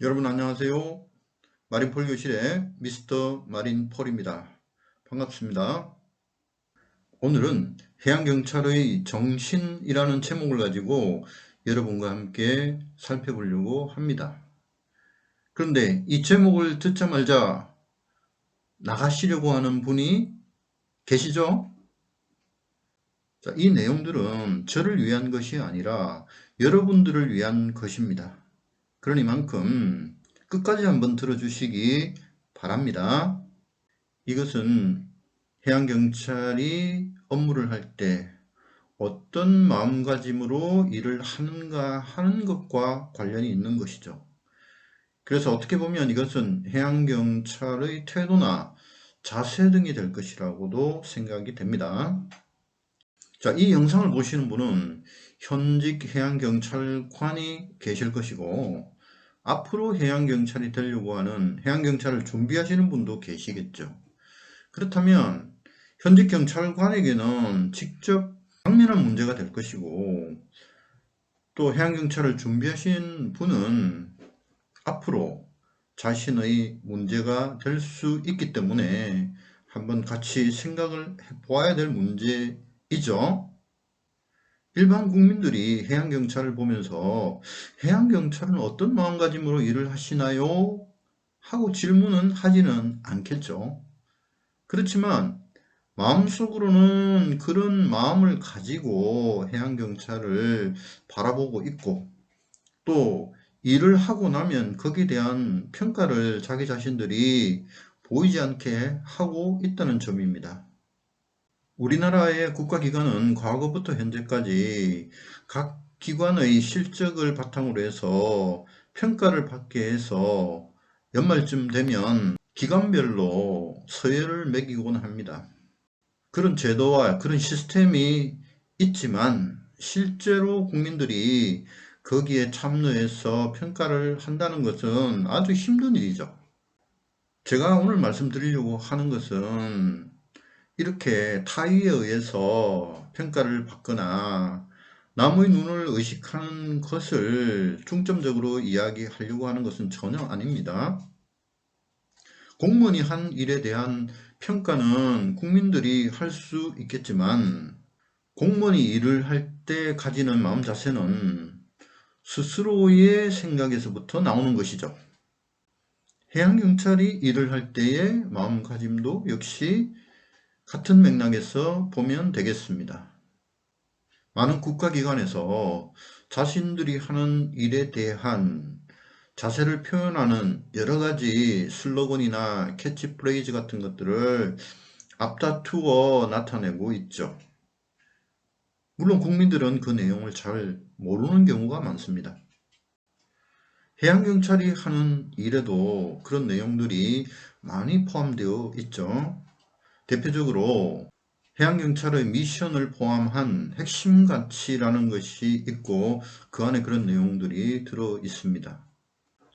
여러분 안녕하세요. 마린폴 교실의 미스터 마린폴입니다. 반갑습니다. 오늘은 해양경찰의 정신이라는 제목을 가지고 여러분과 함께 살펴보려고 합니다. 그런데 이 제목을 듣자마자 나가시려고 하는 분이 계시죠? 자, 이 내용들은 저를 위한 것이 아니라 여러분들을 위한 것입니다. 그러니 만큼 끝까지 한번 들어주시기 바랍니다. 이것은 해양경찰이 업무를 할 때 어떤 마음가짐으로 일을 하는가 하는 것과 관련이 있는 것이죠. 그래서 어떻게 보면 이것은 해양경찰의 태도나 자세 등이 될 것이라고도 생각이 됩니다. 자, 이 영상을 보시는 분은 현직 해양경찰관이 계실 것이고 앞으로 해양경찰이 되려고 하는 해양경찰을 준비하시는 분도 계시겠죠. 그렇다면 현직 경찰관에게는 직접 당면한 문제가 될 것이고 또 해양경찰을 준비하신 분은 앞으로 자신의 문제가 될 수 있기 때문에 한번 같이 생각을 해 보아야 될 문제이죠. 일반 국민들이 해양경찰을 보면서 해양경찰은 어떤 마음가짐으로 일을 하시나요? 하고 질문은 하지는 않겠죠. 그렇지만 마음속으로는 그런 마음을 가지고 해양경찰을 바라보고 있고 또 일을 하고 나면 거기에 대한 평가를 자기 자신들이 보이지 않게 하고 있다는 점입니다. 우리나라의 국가기관은 과거부터 현재까지 각 기관의 실적을 바탕으로 해서 평가를 받게 해서 연말쯤 되면 기관별로 서열을 매기곤 합니다. 그런 제도와 그런 시스템이 있지만 실제로 국민들이 거기에 참여해서 평가를 한다는 것은 아주 힘든 일이죠. 제가 오늘 말씀드리려고 하는 것은 이렇게 타의에 의해서 평가를 받거나 남의 눈을 의식하는 것을 중점적으로 이야기하려고 하는 것은 전혀 아닙니다. 공무원이 한 일에 대한 평가는 국민들이 할 수 있겠지만 공무원이 일을 할 때 가지는 마음 자세는 스스로의 생각에서부터 나오는 것이죠. 해양경찰이 일을 할 때의 마음가짐도 역시 같은 맥락에서 보면 되겠습니다. 많은 국가기관에서 자신들이 하는 일에 대한 자세를 표현하는 여러 가지 슬로건이나 캐치프레이즈 같은 것들을 앞다투어 나타내고 있죠. 물론 국민들은 그 내용을 잘 모르는 경우가 많습니다. 해양경찰이 하는 일에도 그런 내용들이 많이 포함되어 있죠. 대표적으로 해양경찰의 미션을 포함한 핵심 가치라는 것이 있고 그 안에 그런 내용들이 들어 있습니다.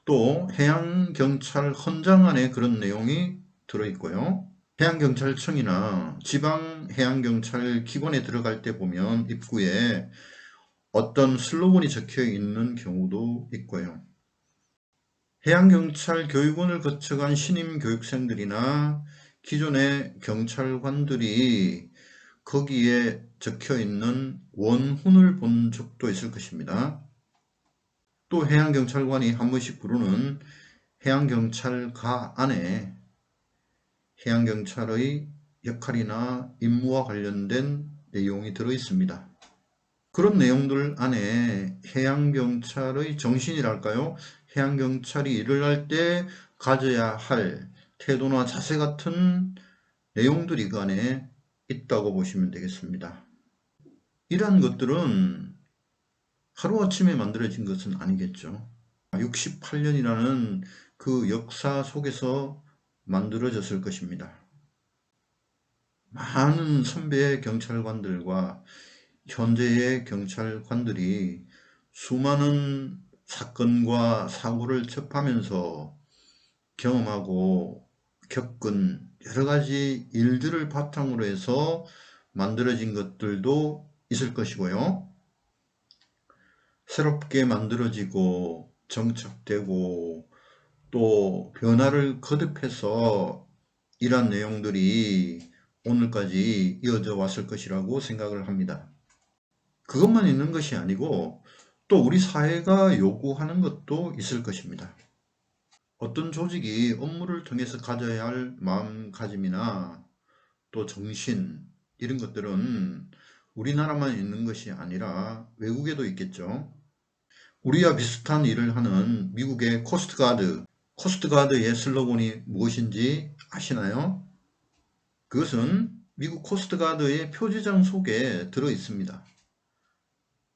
또 해양경찰 헌장 안에 그런 내용이 들어 있고요. 해양경찰청이나 지방해양경찰 기관에 들어갈 때 보면 입구에 어떤 슬로건이 적혀 있는 경우도 있고요. 해양경찰 교육원을 거쳐간 신임 교육생들이나 기존의 경찰관들이 거기에 적혀 있는 원훈을 본 적도 있을 것입니다. 또 해양경찰관이 한 번씩 부르는 해양경찰가 안에 해양경찰의 역할이나 임무와 관련된 내용이 들어 있습니다. 그런 내용들 안에 해양경찰의 정신이랄까요? 해양경찰이 일을 할 때 가져야 할 태도나 자세 같은 내용들이 그 안에 있다고 보시면 되겠습니다. 이러한 것들은 하루아침에 만들어진 것은 아니겠죠. 68년이라는 그 역사 속에서 만들어졌을 것입니다. 많은 선배 경찰관들과 현재의 경찰관들이 수많은 사건과 사고를 접하면서 경험하고 겪은 여러 가지 일들을 바탕으로 해서 만들어진 것들도 있을 것이고요. 새롭게 만들어지고 정착되고 또 변화를 거듭해서 이러한 내용들이 오늘까지 이어져 왔을 것이라고 생각을 합니다. 그것만 있는 것이 아니고 또 우리 사회가 요구하는 것도 있을 것입니다. 어떤 조직이 업무를 통해서 가져야 할 마음가짐이나 또 정신 이런 것들은 우리나라만 있는 것이 아니라 외국에도 있겠죠. 우리와 비슷한 일을 하는 미국의 코스트가드, 코스트가드의 슬로건이 무엇인지 아시나요? 그것은 미국 코스트가드의 표지장 속에 들어 있습니다.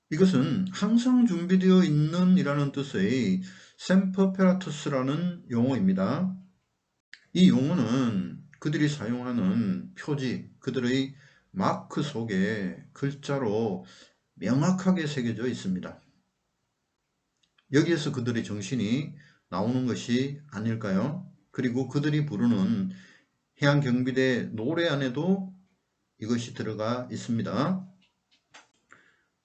이것은 항상 준비되어 있는 이라는 뜻의 샘퍼페라투스라는 용어입니다. 이 용어는 그들이 사용하는 표지, 그들의 마크 속에 글자로 명확하게 새겨져 있습니다. 여기에서 그들의 정신이 나오는 것이 아닐까요? 그리고 그들이 부르는 해양경비대 노래 안에도 이것이 들어가 있습니다.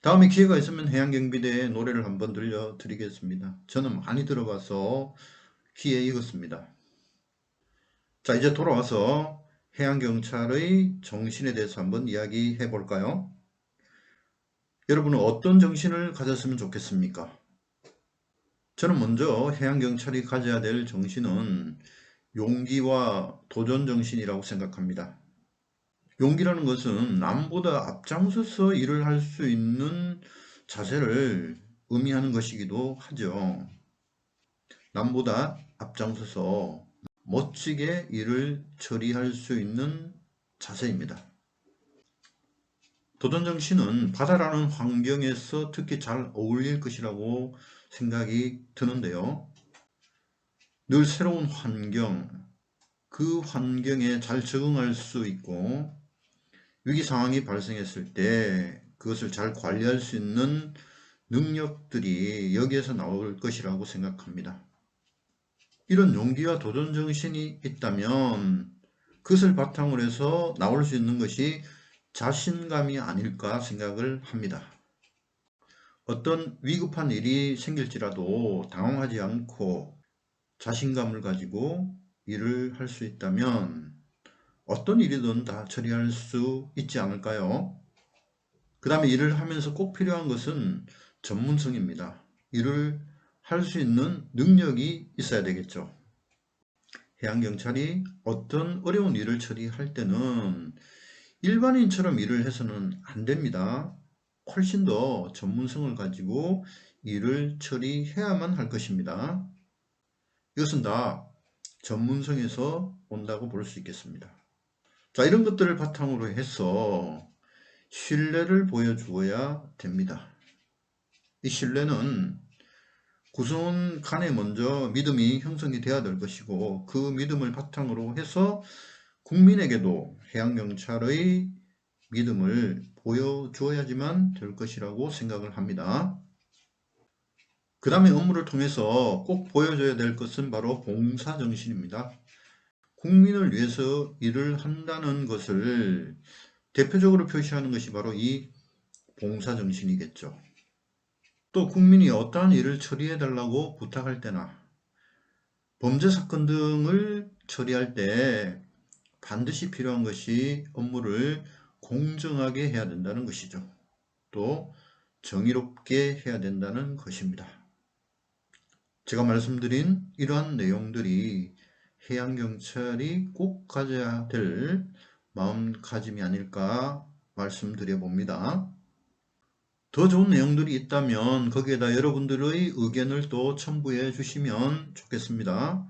다음에 기회가 있으면 해양경비대의 노래를 한번 들려드리겠습니다. 저는 많이 들어봐서 귀에 익었습니다. 자 이제 돌아와서 해양경찰의 정신에 대해서 한번 이야기해 볼까요? 여러분은 어떤 정신을 가졌으면 좋겠습니까? 저는 먼저 해양경찰이 가져야 될 정신은 용기와 도전 정신이라고 생각합니다. 용기라는 것은 남보다 앞장서서 일을 할 수 있는 자세를 의미하는 것이기도 하죠. 남보다 앞장서서 멋지게 일을 처리할 수 있는 자세입니다. 도전정신은 바다라는 환경에서 특히 잘 어울릴 것이라고 생각이 드는데요. 늘 새로운 환경, 그 환경에 잘 적응할 수 있고 위기 상황이 발생했을 때 그것을 잘 관리할 수 있는 능력들이 여기에서 나올 것이라고 생각합니다. 이런 용기와 도전 정신이 있다면 그것을 바탕으로 해서 나올 수 있는 것이 자신감이 아닐까 생각을 합니다. 어떤 위급한 일이 생길지라도 당황하지 않고 자신감을 가지고 일을 할 수 있다면 어떤 일이든 다 처리할 수 있지 않을까요? 그 다음에 일을 하면서 꼭 필요한 것은 전문성입니다. 일을 할 수 있는 능력이 있어야 되겠죠. 해양경찰이 어떤 어려운 일을 처리할 때는 일반인처럼 일을 해서는 안 됩니다. 훨씬 더 전문성을 가지고 일을 처리해야만 할 것입니다. 이것은 다 전문성에서 온다고 볼 수 있겠습니다. 자, 이런 것들을 바탕으로 해서 신뢰를 보여주어야 됩니다. 이 신뢰는 구성원 간에 먼저 믿음이 형성이 되어야 될 것이고 그 믿음을 바탕으로 해서 국민에게도 해양경찰의 믿음을 보여주어야지만 될 것이라고 생각을 합니다. 그 다음에 업무를 통해서 꼭 보여줘야 될 것은 바로 봉사정신입니다. 국민을 위해서 일을 한다는 것을 대표적으로 표시하는 것이 바로 이 봉사정신이겠죠. 또 국민이 어떠한 일을 처리해 달라고 부탁할 때나 범죄 사건 등을 처리할 때 반드시 필요한 것이 업무를 공정하게 해야 된다는 것이죠. 또 정의롭게 해야 된다는 것입니다. 제가 말씀드린 이러한 내용들이 해양경찰이 꼭 가져야 될 마음가짐이 아닐까 말씀드려 봅니다. 더 좋은 내용들이 있다면 거기에다 여러분들의 의견을 또 첨부해 주시면 좋겠습니다.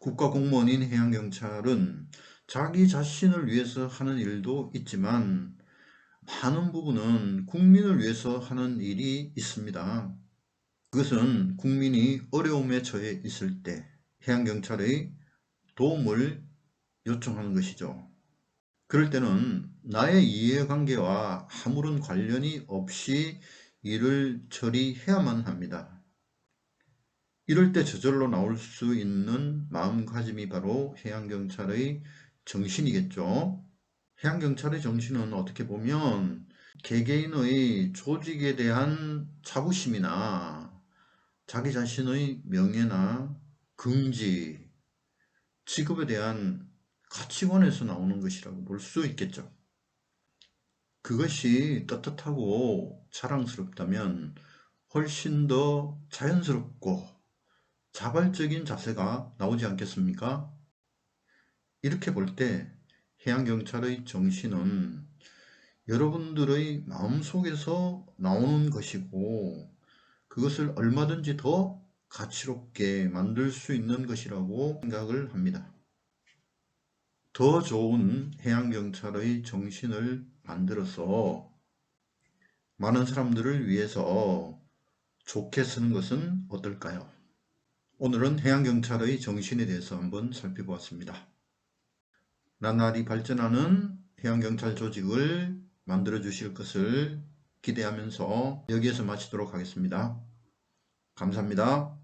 국가공무원인 해양경찰은 자기 자신을 위해서 하는 일도 있지만 많은 부분은 국민을 위해서 하는 일이 있습니다. 그것은 국민이 어려움에 처해 있을 때 해양경찰의 도움을 요청하는 것이죠. 그럴 때는 나의 이해관계와 아무런 관련이 없이 일을 처리해야만 합니다. 이럴 때 저절로 나올 수 있는 마음가짐이 바로 해양경찰의 정신이겠죠. 해양경찰의 정신은 어떻게 보면 개개인의 조직에 대한 자부심이나 자기 자신의 명예나 긍지, 직업에 대한 가치관에서 나오는 것이라고 볼 수 있겠죠. 그것이 떳떳하고 자랑스럽다면 훨씬 더 자연스럽고 자발적인 자세가 나오지 않겠습니까? 이렇게 볼 때 해양경찰의 정신은 여러분들의 마음속에서 나오는 것이고 그것을 얼마든지 더 가치롭게 만들 수 있는 것이라고 생각을 합니다. 더 좋은 해양경찰의 정신을 만들어서 많은 사람들을 위해서 좋게 쓰는 것은 어떨까요? 오늘은 해양경찰의 정신에 대해서 한번 살펴보았습니다. 나날이 발전하는 해양경찰 조직을 만들어 주실 것을 기대하면서 여기에서 마치도록 하겠습니다. 감사합니다.